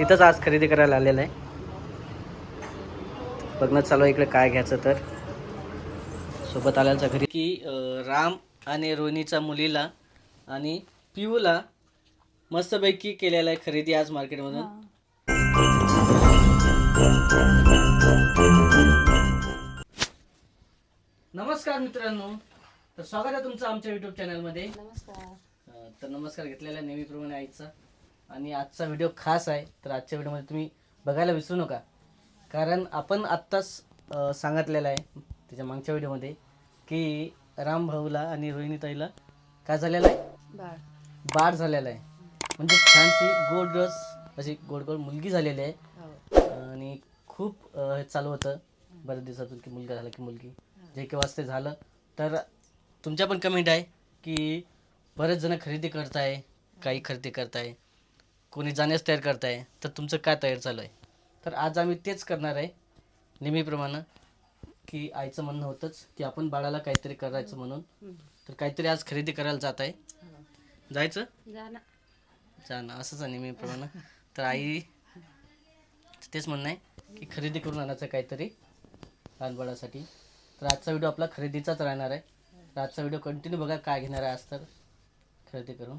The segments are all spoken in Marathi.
तिथंच आज खरेदी करायला आलेलं आहे. बघणं चालू आहे इकडे काय घ्यायचं तर. सोबत आल्याच्या घरी. की राम आणि रोहिणीच्या मुलीला आणि पिऊला मस्तपैकी केलेला आहे खरेदी आज मार्केटमधून. नमस्कार मित्रांनो. तर स्वागत आहे तुमचं आमच्या युट्यूब चॅनलमध्ये नमस्कार. तर नमस्कार घेतलेला नेहमीप्रमाणे आईचा. आणि आजचा व्हिडिओ खास आहे तर आजच्या व्हिडिओमध्ये तुम्ही बघायला विसरू नका. कारण आपण आत्ताच सांगितलेलं आहे त्याच्या मागच्या व्हिडिओमध्ये की राम भाऊला आणि रोहिणी ताईला काय झालेलं आहे? बाळ. बाळ झालेला आहे. म्हणजे छानशी गोड रस अशी गोड गोड मुलगी झालेली आहे. हो. आणि खूप हे चालू होतं. बऱ्याच दिवसातून की मुलगा झाला की मुलगी. जे केव्हा ते झालं. तर तुमच्या पण कमेंट आहे की बरेच जण खरेदी करताय काही खरेदी करताय. कोणी जाण्यास तयार करताय तर तुमचं काय तयार चालू आहे? तर आज आम्ही तेच करणार आहे नेहमीप्रमाणे की आईचं म्हणणं होतंच की आपण बाळाला काहीतरी करायचं म्हणून. तर काहीतरी आज खरेदी करायला जात आहे. जायचं? जा ना. जाणं असंच आहे नेहमीप्रमाणे. तर आई तेच म्हणणं आहे की खरेदी करून आणायचं काहीतरी लहान बाळासाठी. तर आजचा व्हिडिओ आपला खरेदीचाच राहणार आहे. तर आजचा व्हिडिओ कंटिन्यू बघा काय घेणार आहे आज तर खरेदी करून.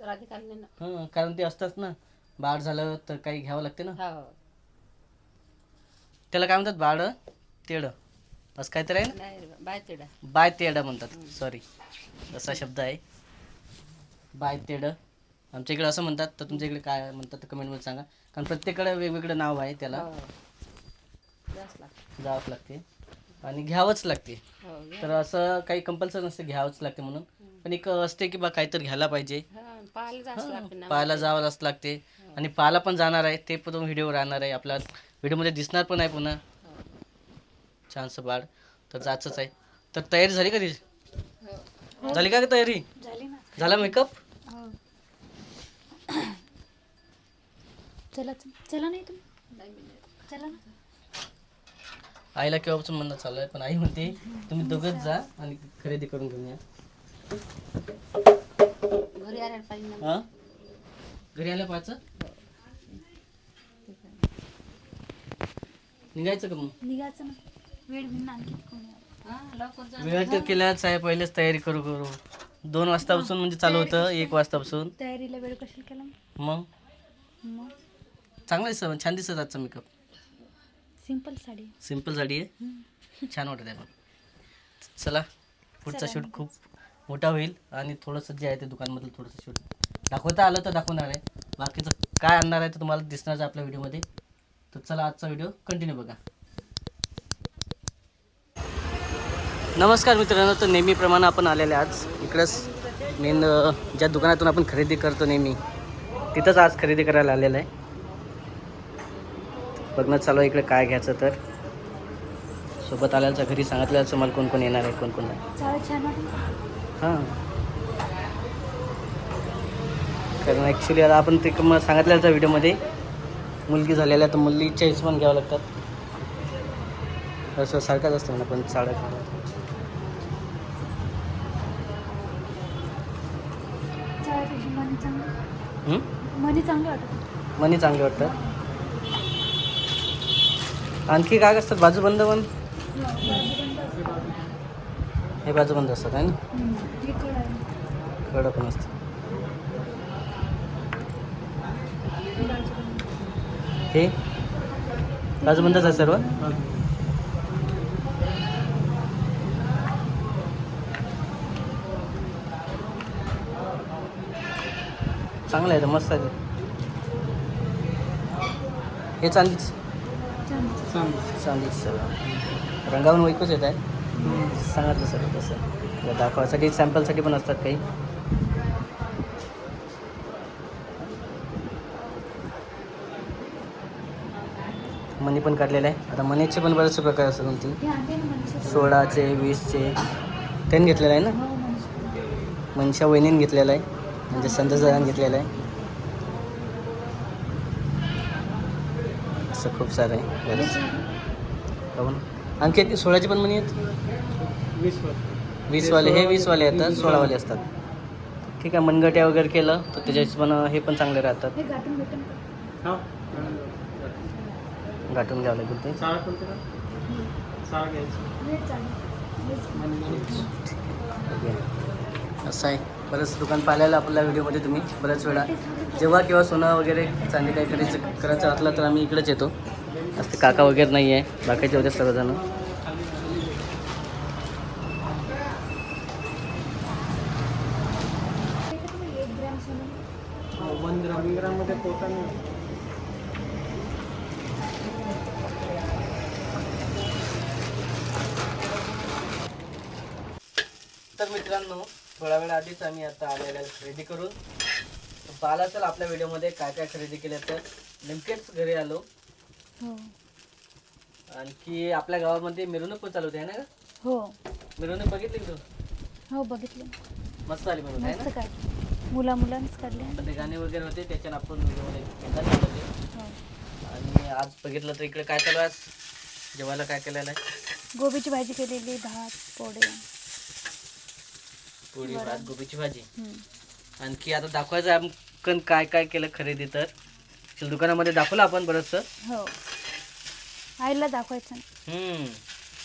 ना हां कारण ते असतात ना बाळ झालं तर काही घ्यावं लागते ना. हो. त्याला काय म्हणतात? बाळ तेडं असं काहीतरी आहे ना? नाही बाय तेडा बाय तेडं म्हणतात. सॉरी असा शब्द आहे. बाय तेडं आमच्या इकडे असं म्हणतात तर तुमच्या इकडे काय म्हणतात कमेंटमध्ये सांगा. कारण प्रत्येकडे वेगवेगळं नाव आहे त्याला. हो. जास्त लागतं. जावंच लागते. आणि घ्यावंच लागते. हो. तर असं काही कंपल्सरी नसते घ्यावंच लागते म्हणून. पण एक असते की बा काहीतरी घ्यायला पाहिजे. हा, पाहायला जास्त लागतं ना. पाहायला जावंच लागते. आणि पाहायला पण जाणार आहे ते पण व्हिडिओ राहणार आहे. आपल्या व्हिडिओमध्ये दिसणार पण आहे पुन्हा. हो. छानसं बाळ. तर जायचंच आहे. तर तयारी झाली कधी हो. झाली का ग तयारी? झाली ना. झाला मेकअप? हो. चला चला नाही तुम्ही. चला ना. आईला केव्हापासून म्हणणं चालू आहे पण आई म्हणते तुम्ही दोघंच जा आणि खरेदी करून घेऊन या. घरी आल्यावर पाहिजे हा? घरी आल्या पाहायचं? निघायचं का मग? निघायचं ना. वेळ घेऊन आणखी कोणी हा लवकर जा. वेळ तर केल्याच आहे पहिलेच तयारी करू करू. दोन वाजतापासून म्हणजे चालू होतं एक वाजतापासून तयारीला वेळ कशाला केला मग? मग? मग? चांगला दिसत छान दिसत आजचा makeup simple sari. Simple sari आहे. छान वाटत आहे पण. चला पुढचा शूट खूप मोठा होईल आणि थोडंसं जे आहे ते दुकानमधलं थोडंसं शूट दाखवता आलं तर दाखवणार आहे. बाकीचं काय आणणार आहे तर तुम्हाला दिसणार आहे आपल्या व्हिडिओमध्ये. तर चला आजचा व्हिडिओ कंटिन्यू बघा. नमस्कार मित्रांनो तर नेहमीप्रमाणे आपण आलेले आज. इकडंच मेन ज्या दुकानातून आपण खरेदी करतो नेहमी तिथंच आज खरेदी करायला आलेलं आहे. बघणं चालू आहे इकडे काय घ्यायचं तर. सोबत आल्याचं घरी सांगितल्याचं मला कोण कोण येणार आहे कोण कोण नाही. हां. कारण ॲक्च्युली आता आपण ते मग सांगितल्याच्या व्हिडिओमध्ये मुलगी झालेल्या तर मुलीच्या हिशोबाने घ्यावं लागतात. असं सारखाच असतं म्हणा पण साडा मनी चांगलं मनी चांगलं वाटत. मनी चांगले वाटतं. आणखी काय असतात? बाजू बंद पण हे बाजू बंद असतात आहे ना? कडं पण असतं. हे? बाजू बंदच आहे सर्व? चांगलं आहे तर मस्त आहे ते. हे चांदीच. चांदीच. सर्व रंगावून वैकूच येत आहे. सांगितलं सर तसं दाखवासाठी दाखवायसाठी सॅम्पलसाठी पण असतात काही. मनी पण काढलेलं आहे. आता मनीचे पण बरेचसे प्रकार असतात कोणती सोळाचे वीसचे. त्यांनी घेतलेलं आहे ना? मनशा वहिनीने घेतलेलं आहे. म्हणजे संतोषदारांनी घेतलेला आहे. असं खूप सारं आहे. बरेच आणखी ते सोळाचे पण मनी आहेत वीसवाले हे वीसवाले येतात सोळावाले असतात. ठीक आहे मनगट्या वगैरे केलं तर त्याच्या हिशोबानं हे पण चांगले राहतात. हे गाठून हा. घ्यावं लागेल ते. असं आहे. बरंच दुकान पाहिलेलं आपल्या व्हिडिओमध्ये तुम्ही बऱ्याच वेळा. जेव्हा किंवा सोनं वगैरे चांदी काही खरेदी करायचं असलं तर आम्ही इकडेच येतो. असते काका वगैरे नाही आहे बाकीचे होते सर्वजण तर मित्रांनो थोड्या वेळ आधीच आम्ही आता आलेल्या खरेदी करून. पाहिला चल आपल्या व्हिडिओमध्ये काय काय खरेदी केलं तर. नेमकेच घरी आलो. हो. आणखी आपल्या गावामध्ये मिरवणूक पण चालू होती आहे ना हो. मिरवणूक बघितली का तू? हो बघितले. मस्त आली मिरवणूक आहे मस्त ना मुला मुलांनीच काढले. पण ते गाणे वगैरे होते त्याच्यानं आपण होते. हो. आणि आज बघितलं तर इकडे काय चालू आहे आज? जेवायला काय केलेलं आहे? गोबीची भाजी केलेली भात पोळे. पोळी भात गोबीची भाजी. हम्म. आणखी आता दाखवायचं आहे आपण काय काय केलं खरेदी तर. दुकानामध्ये दाखवलं आपण बरंचसं. हो. आईला दाखवायचं नाही हम्म.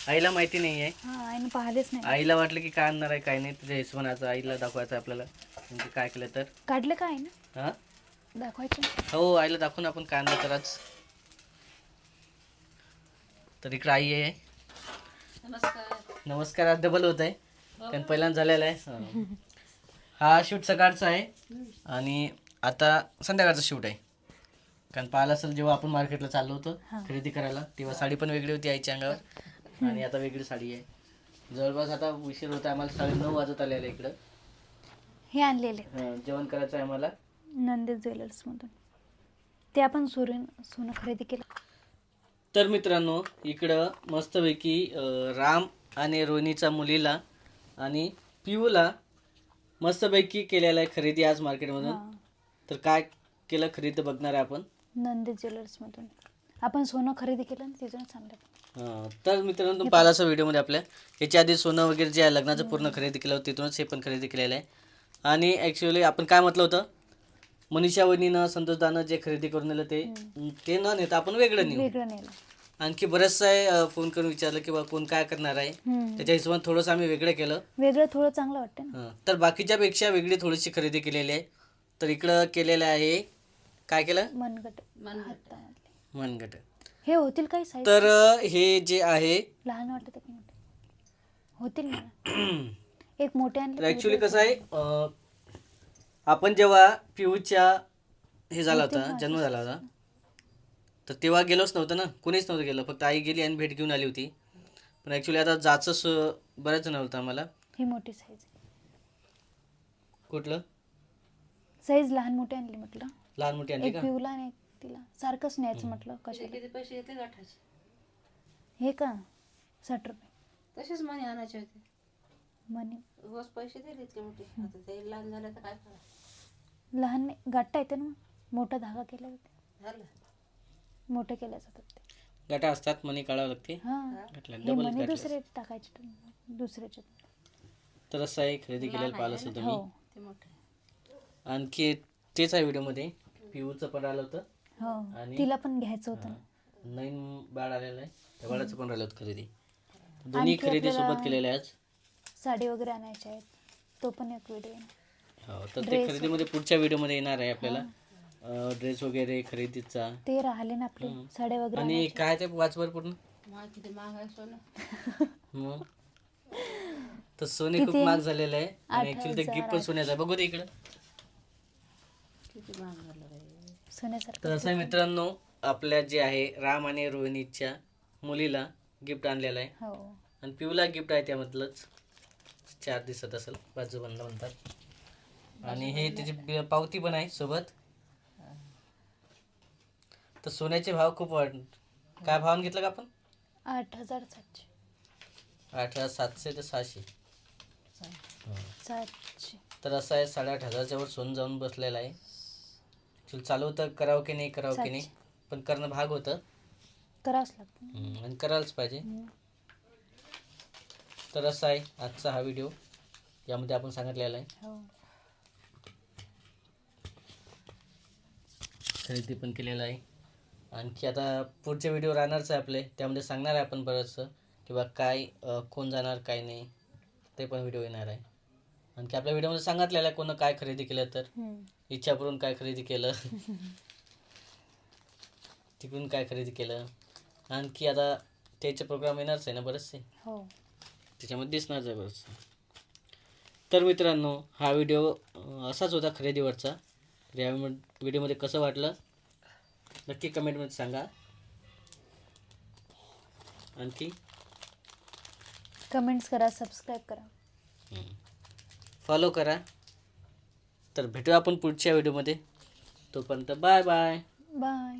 आईला माहिती नाही आहे हा आईने पाहिलेच नाही आईला वाटलं की काय आणणार आहे काय नाही तुझ्या हिशोबानं आईला दाखवायचं आहे आपल्याला म्हणजे काय केलं तर काढलं का आहे ना हां दाखवायचं हो आईला दाखवून आपण काय आणलं तर आज तर इकडे आई आहे नमस्कार आज डबल होत आहे कारण पहिल्यांदा झालेला आहे हा. हा शूट सकाळचा आहे आणि आता संध्याकाळचा शूट आहे कारण पाहिलं असेल जेव्हा आपण मार्केटला चाललो होतो. खरेदी करायला तेव्हा साडी पण वेगळी होती आईच्या अंगावर. आणि आता वेगळी साडी आहे. जवळपास आता उशीर होता आम्हाला साडे नऊ वाजत आलेलं आहे इकडं. हे आणलेले. हा, जेवण करायचं आहे आम्हाला नंदेश ज्वेलर्समधून ते आपण सोनं सोनं खरेदी केलं. तर मित्रांनो इकडं मस्तपैकी अं, राम आणि रोहिणीच्या मुलीला आणि पिऊला मस्तपैकी केलेला आहे खरेदी आज मार्केटमधून. तर काय केलं खरेदी बघणार आहे आपण? नंदेश ज्वेलर्समधून. आपण सोनं खरेदी केलं आणि तिथूनच आणलं अं, तर मित्रांनो तुम्ही पाहिलं असं व्हिडिओमध्ये आपल्या. याच्या आधी सोनं वगैरे जे आहे लग्नाचं पूर्ण खरेदी केलं होतं तिथूनच हे पण खरेदी केलेलं आहे. आणि ॲक्च्युली आपण काय म्हटलं होतं? मनीषा वहिनीनं संतोषदानं जे खरेदी करून नेलं ते ते न नेता आपण वेगळं नेऊ. वेगळं नेलं. आणखी बरंचसं आहे अं, फोन करून विचारलं की बा कोण काय करणार आहे? हम्म. त्याच्या हिशोबाने थोडंसं आम्ही वेगळं केलं. वेगळं थोडं चांगलं वाटतं ना. हं. तर बाकीच्यापेक्षा वेगळी थोडीशी खरेदी केलेली आहे. तर इकडं केलेलं आहे काय केलं? मनगट. मनगट. हे होतील काही साईज तर हे जे आहे लहान वाटत की मोठे होतील. ना? एक मोठे आणले वेगळे कसं आहे अं, आपण जेव्हा पिऊच्या हे झाला होते होता जन्म झाला होता तर तेव्हा गेलोच नव्हतं ना कुणीच नव्हतं गेलं फक्त आई गेली आणि भेट घेऊन आली होती. पण ॲक्च्युली आता जायचं स- बऱ्याच नव्हतं आम्हाला. ही मोठी साईज कुठलं? साईज लहान मोठे आणली म्हटलं. लहान मोठी आणली एक का? पिऊला आणि एक तिला. सारखंच न्यायचं म्हटलं कशाला. पैसे येते गाठाचे हे का? साठ रुपये. तसेच मनी आणायचे होते. मनी रोज पैसे दिले इतके मोठे. आता ते लहान झालं तर काय करा लहान नाही गाठता येते ना मग. मोठा धागा केला जाते. झालं. मोठे केल्या जातात ते. गाठा असतात मनी काढावं लागते. हा. गाठला हे डबल मनी गाठला दुसरे टाकायचे दुसऱ्याचे. तर असं आहे खरेदी केलेलं पाहिलं असेल तुम्ही. हो. ते मोठे आणखी तेच आहे व्हिडिओमध्ये. पिऊचं पण आलं होतं. हो. आणि- तिला पण घ्यायचं होतं. ना नवीन बाळ आलेलं आहे. त्या बाळाचं पण राहिलं होतं खरेदी. दोन्ही आणखी खरेदी आपल्याला- सोबत केलेल्या आहे आज साडी वगैरे आणायच्या आहेत तो पण एक व्हिडिओ हो तर ते Dress. खरेदीमध्ये पुढच्या व्हिडिओमध्ये येणार आहे आपल्याला. ड्रेस वगैरे खरेदीचा. ते राहिले ना आपले साड्या वगैरे आणि आणायच्या. काय ते वाचवर पूर्ण? मग तर सोने खूप किती? महाग झालेलं आहे. आणि आठ ऍक्च्युली ते गिफ्ट पण सोन्याचं आहे. बघू दे इकडं किती महाग झालं बाई सोन्यासारखं तर असं आहे मित्रांनो आपल्या जे आहे राम आणि रोहिणीच्या मुलीला गिफ्ट आणलेलं आहे. हो. आणि पिऊला गिफ्ट आहे त्यामधलंच. चार दिसत असेल बाजूबंद म्हणतात. आणि हे त्याची पावती पण आहे सोबत. तर सोन्याचे भाव खूप वाढ काय भावाने घेतलं का आपण? आठ हजार सातशे. आठ हजार सातशे ते सहाशे. सातशे. तर असं आहे साडेआठ हजारच्या वर सोनं जाऊन बसलेलं आहे. Actually चालू होतं करावं की नाही करावं की नाही पण करणं भाग होतं. करावंच लागतं. हम्म, आणि करायलाच पाहिजे. हम्म. तर असं आहे आजचा हा व्हिडिओ. यामध्ये आपण सांगितलेला आहे. हो. खरेदी पण केलेलं आहे. आणखी आता पुढचे व्हिडिओ राहणारच आहे आपले. त्यामध्ये सांगणार आहे आपण बरंचसं. किंवा काय अं, कोण जाणार काय नाही. ते पण व्हिडिओ येणार आहे. आणखी आपल्या व्हिडिओमध्ये सांगितलेलं आहे कोण काय खरेदी केलं तर. हम्म. इच्छापूरून काय खरेदी केलं. तिकडून काय खरेदी केलं. आणखी आता त्याचे प्रोग्राम येणारच आहे ना बरेचसे. हो. त्याच्यामध्ये दिसणारच आहे बरंचसं. तर मित्रांनो हा व्हिडिओ असाच होता खरेदीवरचा. तर या व्हिडिओमध्ये कसं वाटलं? नक्की कमेंटमध्ये सांगा. आणखी? कमेंट्स करा सबस्क्राईब करा. फॉलो करा. तर भेटू आपण पुढच्या व्हिडिओमध्ये तोपर्यंत बाय बाय बाय